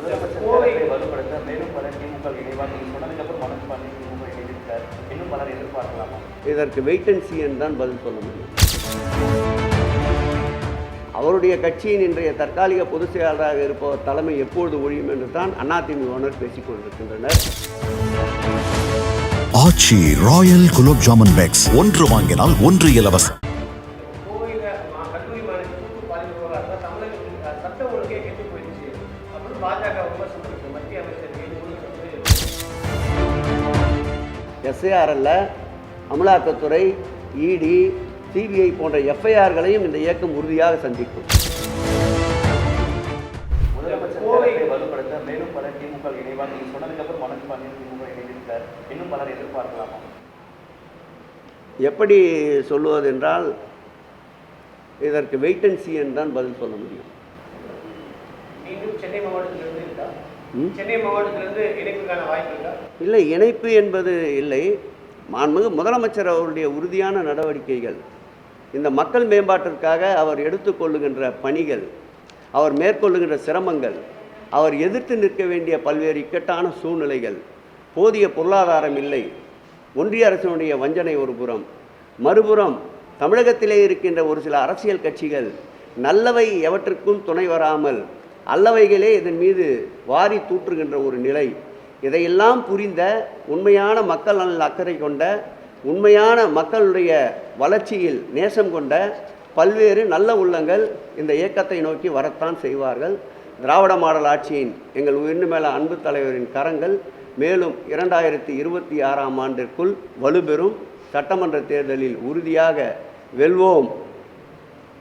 வலுப்படுத்த மேலும் பல திமுக இணைவாக சொன்னதுக்கப்புறம் மனசு பண்ணி திமுக இணைந்திருக்கார். இன்னும் பலர் எதிர்பார்க்கலாமா? இதற்கு வெயிட் அண்ட் தான் பதில் சொல்ல முடியும். அவருடைய கட்சியின் இன்றைய தற்காலிக பொதுச் செயலாளராக இருப்பவர் தலைமை எப்பொழுது ஒழியும் என்று தான் அதிமுகவினர் பேசிக் கொண்டிருக்கின்றனர். ஆச்சி ராயல் குலோப் ஜாமுன் பேக்ஸ் ஒன்று வாங்கினால் ஒன்று இலவசம். பாஜக விமர்சனம் மத்திய அமைச்சர் எஸ்ஐஆர்எல்ல அமலாக்கத்துறை இடி சிபிஐ போன்ற எஃப்ஐஆர்களையும் இந்த இயக்கம் உறுதியாக சந்திக்கும். எப்படி சொல்லுவது என்றால் இதற்கு வெயிட் அண்ட் see என்று தான் பதில் சொல்ல முடியும். சென்னை மாவட்டத்திலிருந்து இருக்கா? ம்? சென்னை மாவட்டத்திலிருந்து இணைப்புக்கான வாய்ப்பு இருக்கா? இல்லை இணைப்பு என்பது இல்லை. மாண்புமிகு முதலமைச்சர் அவருடைய உறுதியான நடவடிக்கைகள். இந்த மக்கள் மேம்பாட்டிற்காக அவர் எடுத்துக்கொள்ளுகின்ற பணிகள் அவர் மேற்கொள்ளுகின்ற சிரமங்கள் அவர் எதிர்த்து நிற்க வேண்டிய பல்வேறு இக்கட்டான சூழ்நிலைகள் போதிய பொருளாதாரம் இல்லை ஒன்றிய அரசினுடைய வஞ்சனை ஒரு புறம். மறுபுறம் தமிழகத்திலே இருக்கின்ற ஒரு சில அரசியல் கட்சிகள் நல்லவை எவற்றுக்கும் துணை வராமல் அல்லவைகளே இதன் மீது வாரி தூற்றுகின்ற ஒரு நிலை. இதையெல்லாம் புரிந்த உண்மையான மக்கள் நலன் அக்கறை கொண்ட உண்மையான மக்களுடைய வளர்ச்சியில் நேசம் கொண்ட பல்வேறு நல்ல உள்ளங்கள் இந்த இயக்கத்தை நோக்கி வரத்தான் செய்வார்கள். திராவிட மாடல் ஆட்சியின் எங்கள் உயிர்ந்து மேல அன்பு தலைவரின் கரங்கள் மேலும் இரண்டாயிரத்தி இருபத்தி ஆறாம் ஆண்டிற்குள் வலுப்பெறும் சட்டமன்ற தேர்தலில் உறுதியாக வெல்வோம்.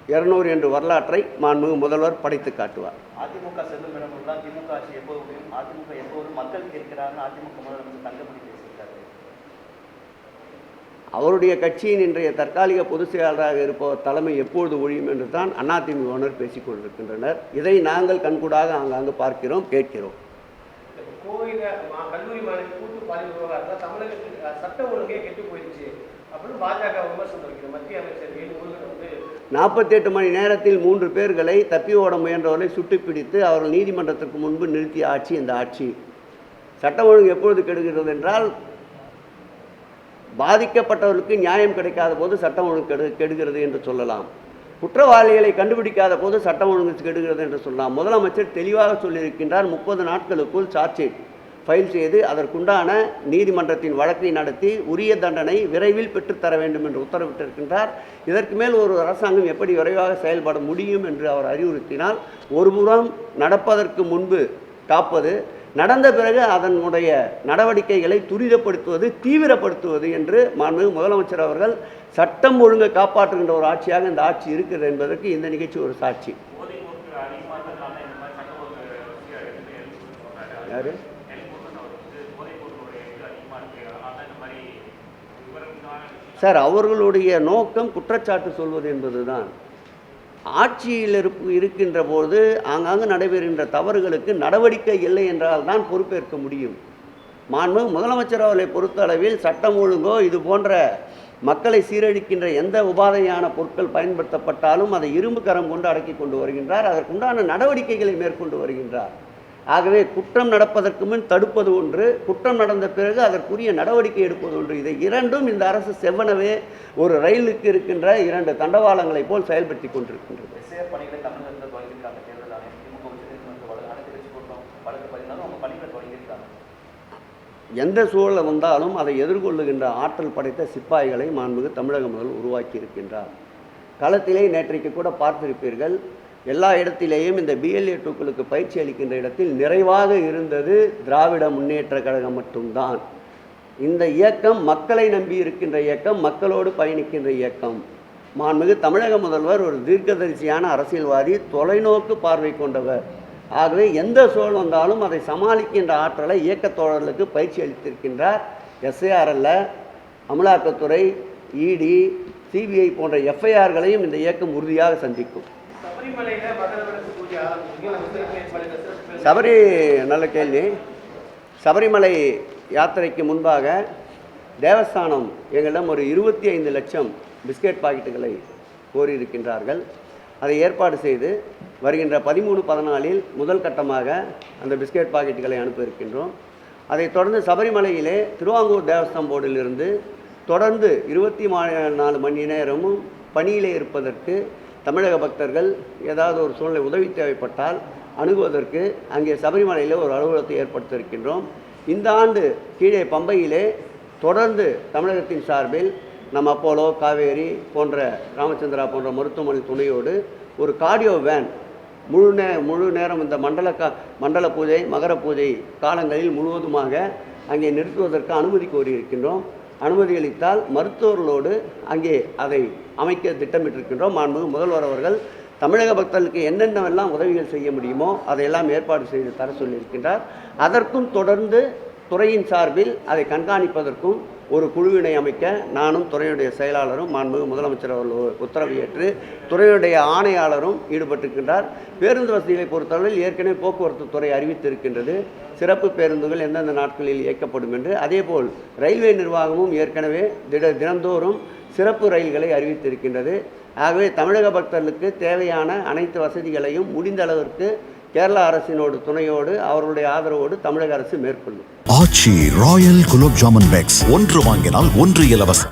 இருநூறு என்று வரலாற்றை மாண்புமிகு முதல்வர் படைத்து காட்டுவார். அதிமுக செல்லும் இடமெல்லாம் திமுக ஆட்சி எப்போது முடியும் அதிமுக எப்போதும் மக்கள் கேட்கிறார்கள் அதிமுக முதலமைச்சர் தங்கமணி பேசியிருக்காரு அவருடைய கட்சியின் இன்றைய தற்காலிக பொதுச் செயலாளராக இருப்பவர் தலைமை எப்பொழுது ஒழியும் என்று தான் அதிமுகவினர் பேசிக் கொண்டிருக்கின்றனர். இதை நாங்கள் கண்கூடாக ஆங்காங்கு பார்க்கிறோம் கேட்கிறோம். இந்த கோவையில் கல்லூரி மாணவி கூட்டு பாலியல் விவகாரத்தில் தமிழகத்தில் அஹ், சட்ட ஒழுங்கே கெட்டு போயிடுச்சு அப்படின்னு பாஜக விமர்சனம் மத்திய அமைச்சர் வேலு நாற்பத்தெட்டு மணி நேரத்தில் மூன்று பேர்களை தப்பி ஓட முயன்றவர்களை சுட்டுப்பிடித்து அவர்கள் நீதிமன்றத்திற்கு முன்பு நிறுத்திய ஆட்சி இந்த ஆட்சி. சட்டம் ஒழுங்கு எப்பொழுது கெடுகிறது என்றால் பாதிக்கப்பட்டவர்களுக்கு நியாயம் கிடைக்காத போது சட்டம் ஒழுங்கு கெடு கெடுகிறது என்று சொல்லலாம். குற்றவாளிகளை கண்டுபிடிக்காத போது சட்டம் ஒழுங்கு கெடுகிறது என்று சொல்லலாம். முதலமைச்சர் தெளிவாக சொல்லியிருக்கின்றார் முப்பது நாட்களுக்குள் சார்ஜ் ஃபைல் செய்து அதற்குண்டான நீதிமன்றத்தின் வழக்கை நடத்தி உரிய தண்டனை விரைவில் பெற்றுத்தர வேண்டும் என்று உத்தரவிட்டிருக்கின்றார். இதற்கு மேல் ஒரு அரசாங்கம் எப்படி விரைவாக செயல்பட முடியும் என்று அவர் அறிவுறுத்தினால் ஒருபுறம் நடப்பதற்கு முன்பு காப்பது நடந்த பிறகு அதனுடைய நடவடிக்கைகளை துரிதப்படுத்துவது தீவிரப்படுத்துவது என்று மாண்புமிகு முதலமைச்சர் அவர்கள் சட்டம் ஒழுங்கை காப்பாற்றுகின்ற ஒரு ஆட்சியாக இந்த ஆட்சி இருக்கிறது என்பதற்கு இந்த நிகழ்ச்சி ஒரு சாட்சி. யாரு? சார் அவர்களுடைய நோக்கம் குற்றச்சாட்டு சொல்வது என்பது தான் ஆட்சியில் இருப்பு இருக்கின்ற போது ஆங்காங்கு நடைபெறுகின்ற தவறுகளுக்கு நடவடிக்கை இல்லை என்றால் தான் பொறுப்பேற்க முடியும். மாண்பு முதலமைச்சர் அவர்களை பொறுத்தளவில் சட்டம் ஒழுங்கோ இது போன்ற மக்களை சீரழிக்கின்ற எந்த உபாதையான பொருட்கள் பயன்படுத்தப்பட்டாலும் அதை இரும்பு கரம் கொண்டு அடக்கி கொண்டு வருகின்றார். அதற்குண்டான நடவடிக்கைகளை மேற்கொண்டு வருகின்றார். ஆகவே குற்றம் நடப்பதற்கு முன் தடுப்பது ஒன்று குற்றம் நடந்த பிறகு அதற்குரிய நடவடிக்கை எடுப்பது ஒன்று. இதை இரண்டும் இந்த அரசு செவ்வனவே ஒரு ரயிலுக்கு இருக்கின்ற இரண்டு தண்டவாளங்களைப் போல் செயல்படுத்தி கொண்டிருக்கின்றது. எந்த சூழல் வந்தாலும் அதை எதிர்கொள்ளுகின்ற ஆற்றல் படைத்த சிப்பாய்களை மாண்புமிகு தமிழக முதல் உருவாக்கி இருக்கின்றார் களத்திலே நேற்றைக்கு கூட பார்த்திருப்பீர்கள் எல்லா இடத்திலேயும் இந்த பிஎல்ஏ டூக்களுக்கு பயிற்சி அளிக்கின்ற இடத்தில் நிறைவாக இருந்தது திராவிட முன்னேற்ற கழகம் மட்டும்தான். இந்த இயக்கம் மக்களை நம்பி இருக்கின்ற இயக்கம் மக்களோடு பயணிக்கின்ற இயக்கம். மாண்புமிகு தமிழக முதல்வர் ஒரு தீர்க்கதரிசியான அரசியல்வாதி தொலைநோக்கு பார்வை கொண்டவர். ஆகவே எந்த சூழல் வந்தாலும் அதை சமாளிக்கின்ற ஆற்றலை இயக்கத்தோழர்களுக்கு பயிற்சி அளித்திருக்கின்றார் எஸ்ஐஆர்எல்ல அமலாக்கத்துறை இடி சிபிஐ போன்ற எஃப்ஐஆர்களையும் இந்த இயக்கம் உறுதியாக சந்திக்கும். சபரி நல்ல கேள்வி. சபரிமலை யாத்திரைக்கு முன்பாக தேவஸ்தானம் எங்களிடம் ஒரு இருபத்தி ஐந்து லட்சம் பிஸ்கெட் பாக்கெட்டுகளை கோரியிருக்கின்றார்கள். அதை ஏற்பாடு செய்து வருகின்ற பதிமூணு பதினாலில் முதல் கட்டமாக அந்த பிஸ்கெட் பாக்கெட்டுகளை அனுப்பியிருக்கின்றோம். அதை அதைத் தொடர்ந்து சபரிமலையிலே திருவாங்கூர் தேவஸ்தானம் போர்டிலிருந்து தொடர்ந்து இருபத்தி நாலு மணி நேரமும் பணியிலே இருப்பதற்கு தமிழக பக்தர்கள் ஏதாவது ஒரு சூழ்நிலை உதவி தேவைப்பட்டால் அணுகுவதற்கு அங்கே சபரிமலையில் ஒரு அலுவலகத்தை ஏற்படுத்தியிருக்கின்றோம். இந்த ஆண்டு கீழே பம்பையிலே தொடர்ந்து தமிழகத்தின் சார்பில் நம்ம அப்போலோ காவேரி போன்ற ராமச்சந்திரா போன்ற மருத்துவமனை துணையோடு ஒரு கார்டியோ வேன் முழு நே முழு நேரம் இந்த மண்டல கா மண்டல பூஜை மகர பூஜை காலங்களில் முழுவதுமாக அங்கே நிறுத்துவதற்கு அனுமதி கோரியிருக்கின்றோம். அனுமதி அளித்தால் மருத்துவர்களோடு அங்கே அதை அமைக்க திட்டமிட்டிருக்கின்றோம். மாண்புமிகு முதல்வர் அவர்கள் தமிழக பக்தர்களுக்கு என்னென்னவெல்லாம் உதவிகள் செய்ய முடியுமோ அதையெல்லாம் ஏற்பாடு செய்து தர சொல்லியிருக்கின்றார். அதற்கும் தொடர்ந்து துறையின் சார்பில் அதை கண்காணிப்பதற்கும் ஒரு குழுவினை அமைக்க நானும் துறையுடைய செயலாளரும் மாண்புமிகு முதலமைச்சர் அவர்கள் உத்தரவு ஏற்று துறையுடைய ஆணையாளரும் ஈடுபட்டிருக்கின்றார். பேருந்து வசதிகளை பொறுத்தளவில் ஏற்கனவே போக்குவரத்து துறை அறிவித்திருக்கின்றது. சிறப்பு பேருந்துகள் எந்தெந்த நாட்களில் இயக்கப்படும் என்று. அதேபோல் ரயில்வே நிர்வாகமும் ஏற்கனவே திட தினந்தோறும் சிறப்பு ரயில்களை அறிவித்திருக்கின்றது. ஆகவே தமிழக பக்தர்களுக்கு தேவையான அனைத்து வசதிகளையும் முடிந்த அளவிற்கு கேரளா அரசினோடு துணையோடு அவர்களுடைய ஆதரவோடு தமிழக அரசு மேற்கொள்ளும். ஆட்சி ராயல் குலோப் ஜாமுன் பேக்ஸ். ஒன்று வாங்கினால் ஒன்று இலவசம்.